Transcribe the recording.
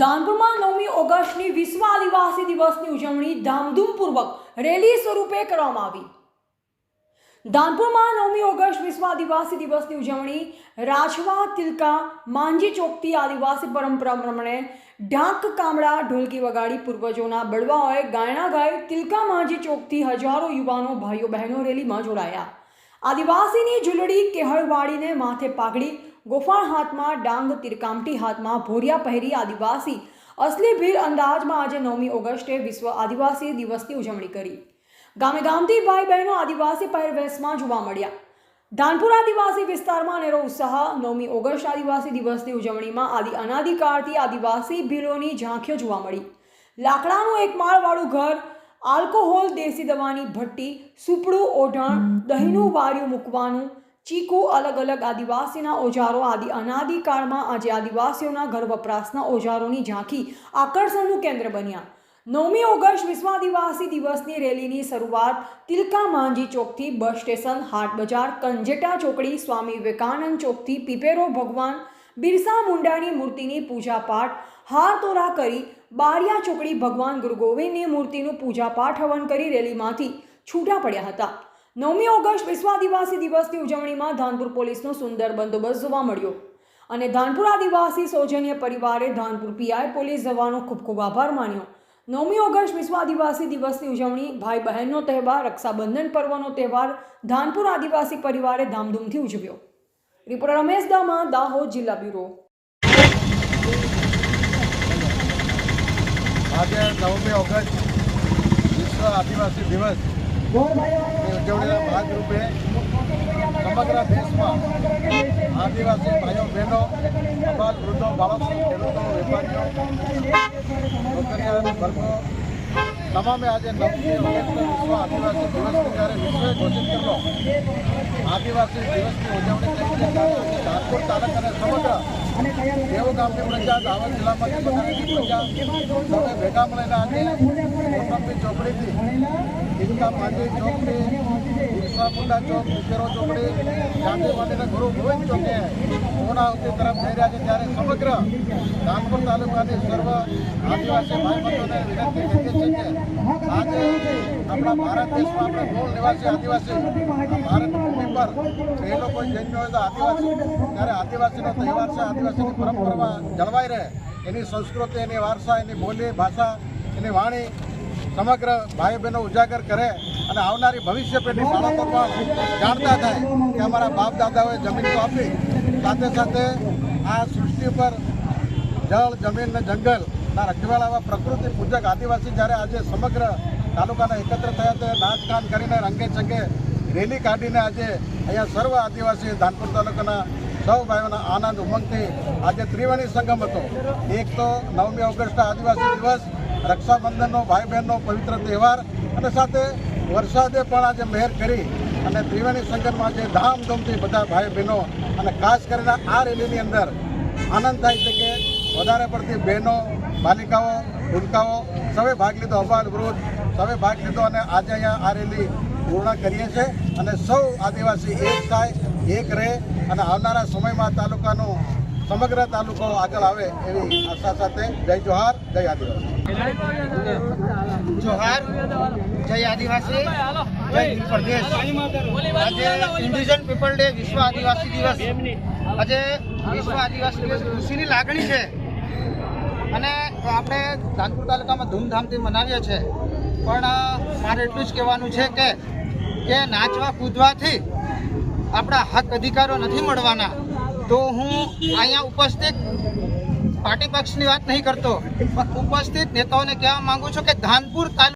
ધાનપુરમાં નવમી ઓગસ્ટની વિશ્વ આદિવાસી દિવસની ઉજવણી ધામધૂમપૂર્વક રેલી સ્વરૂપે કરવામાં આવી. ધાનપુરમાં નવમી ઓગસ્ટ વિશ્વ આદિવાસી દિવસની ઉજવણી રાજવા, તિલકા, માંજી ચોકથી આદિવાસી પરંપરા પ્રમાણે ઢાંક કામડા ઢોલકી વગાડી પૂર્વજોના બળવાઓએ ગાયણા ગાય, તિલકા, માંજી ચોકથી હજારો યુવાનો, ભાઈઓ, બહેનો રેલીમાં જોડાયા. આદિવાસીની ઝૂલડી કેહળવાડીને માથે પાઘડી ગોફાણ હાથમાં ડાંગ તિરકામટી હાથમાં ભોરિયા પહેરી આદિવાસી. અસલી ભીર અંદાજમાં આજે નવમી ઓગસ્ટે વિશ્વ આદિવાસી દિવસની ઉજવણી કરી. ગામે ગામથી ભાઈ બહેનો આદિવાસી પહેરવેશમાં જોવા મળ્યા. ધાનપુર આદિવાસી વિસ્તારમાં અનેરો ઉત્સાહ, નવમી ઓગસ્ટ આદિવાસી દિવસની ઉજવણીમાં આદિ અનાદિકાળથી આદિવાસી ભીલોની ઝાંખીઓ જોવા મળી. લાકડાનું એક માળવાળું ઘર, આલ્કોહોલ, દેશી દવાની ભઠ્ઠી, સુપડું, ઓઢણ, દહીંનું વાર્યું મૂકવાનું ચીકુ, અલગ અલગ આદિવાસીના ઓજારો આદિ અનાદિકાળમાં આજે આદિવાસીઓના ઘર વપરાશના ઓજારોની ઝાંખી આકર્ષણનું કેન્દ્ર બન્યા. નવમી ઓગસ્ટ વિશ્વ આદિવાસી દિવસની રેલીની શરૂઆત તિલકા માંજી ચોકથી બસ સ્ટેશન, હાટ બજાર, કંજેટા ચોકડી, સ્વામી વિવેકાનંદ ચોકથી પીપેરો ભગવાન, બિરસા મુંડાની મૂર્તિની પૂજાપાઠ, હાર તોરા કરી બારિયા ચોકડી ભગવાન ગુરુ ગોવિંદની મૂર્તિનું પૂજાપાઠ હવન કરી રેલીમાંથી છૂટા પડ્યા હતા. નવમી ઓગસ્ટ વિશ્વ આદિવાસી દિવસની ઉજવણીમાં ધાનપુર પોલીસનો સુંદર બંદોબસ્ત જોવા મળ્યો. અને ધાનપુર આદિવાસી સૌજન્ય પરિવારે ધાનપુર પીઆઈ પોલીસ જવાનો ખૂબ ખૂબ આભાર માન્યો. નવમી ઓગસ્ટ વિશ્વ આદિવાસી દિવસની ઉજવણી ભાઈ બહેનનો તહેવાર, રક્ષાબંધન પર્વનો તહેવાર ધાનપુર આદિવાસી પરિવારે ધામધૂમથી ઉજવ્યો. રિપોર્ટર રમેશ દામા, દાહોદ જિલ્લા બ્યુરો. આજે નવમી ઓગસ્ટ વિશ્વ આદિવાસી દિવસ. ઉજવણીના ભાગરૂપે સમગ્ર દેશમાં આદિવાસી ભાઈઓ, બહેનો અબાલ વૃદ્ધો, બાળકો, ખેડૂતો, વેપારીઓ વર્ગો તમામે આજે નવમી ઓગસ્ટ વિશ્વ આદિવાસી દિવસ જ્યારે વિશ્વએ ઘોષિત કરેલો આદિવાસી દિવસની ઉજવણી કરી છે ત્યારે ધાનપુર સમગ્ર દેવું ગામની પ્રજા દાહોદ જિલ્લામાં પ્રજા ભેગા મળીને આજે કોટંબી ચોકડીથી ઈદકા પાંડે ચોકડી ઈર્ષાપુંડા ચોક ઉકેરો ચોકડી માટેના ગુરુ ગોવિંદ ચોકે પૂર્ણાવતી તરફ થઈ રહ્યા છે ત્યારે સમગ્ર ધાનપુર તાલુકાની સર્વ આદિવાસી ભાઈ બંધોને વિનંતી કરીએ છીએ કે આજે આપણા ભારત દેશમાં આપણે મૂળ નિવાસી આદિવાસી, ભારત ભૂમિ પર એ લોકો જન્મ્યો હોય તો આદિવાસી, ત્યારે આદિવાસીનો તહેવાર છે, આદિવાસીની પરંપરામાં જળવાઈ રહે. એની સંસ્કૃતિ, એની વારસા, એની બોલી, ભાષા, એની વાણી સમગ્ર ભાઈ બહેનો ઉજાગર કરે અને આવનારી ભવિષ્ય પેઢી બાળકો પણ જાણતા થાય કે અમારા બાપ દાદાઓએ જમીન તો આપી. સાથે સાથે આ સૃષ્ટિ પર જળ જમીન ને જંગલના રખવાળ પ્રકૃતિ પૂજક આદિવાસી જ્યારે આજે સમગ્ર તાલુકાના એકત્ર થયા તે નાચકાન કરીને રંગે ચંગે રેલી કાઢીને આજે અહીંયા સર્વ આદિવાસી ધાનપુર તાલુકાના સૌ ભાઈઓના આનંદ ઉમંગથી આજે ત્રિવેણી સંગમ હતો. એક તો નવમી ઓગસ્ટ આદિવાસી દિવસ. રક્ષાબંધનનો ભાઈ બહેનનો પવિત્ર તહેવાર અને સાથે વરસાદે પણ આજે મહેર કરી અને ત્રિવેણી સંગમમાં જે ધામધૂમથી બધા ભાઈ બહેનો અને ખાસ કરીને આ રેલીની અંદર આનંદ થાય છે કે વધારે પડતી બહેનો, બાલિકાઓ, ભૂલકાઓ સૌએ ભાગ લીધો અબાલ વૃદ્ધ સૌએ ભાગ લીધો અને આજે અહીંયા આ રેલી પૂર્ણ કરીએ છીએ અને સૌ આદિવાસી એક થાય, એક રહે અને આવનારા સમયમાં તાલુકાનો સમગ્ર તાલુકો આગળ આવે એવી આશા સાથે જય જોહાર, જય આદિવાસી. જોહાર, જય આદિવાસી, જય હિન્દ પ્રદેશ. આજે ઇન્ડિજન પીપલ ડે વિશ્વ આદિવાસી દિવસ. આજે વિશ્વ આદિવાસી દિવસ ખુશીની લાગણી છે. અને આપણે ધાનપુર તાલુકામાં ધૂમધામથી મનાવીએ છીએ. પણ મારે એટલું જ કહેવાનું છે કે કે નાચવા કૂદવાથી આપણા હક અધિકારો નથી મળવાના. તો હું અહીંયા ઉપસ્થિત પાર્ટી પક્ષની વાત નહીં કરતો ઉપસ્થિત નેતાઓને કહેવા માંગુ છું કે ધાનપુર તાલુકા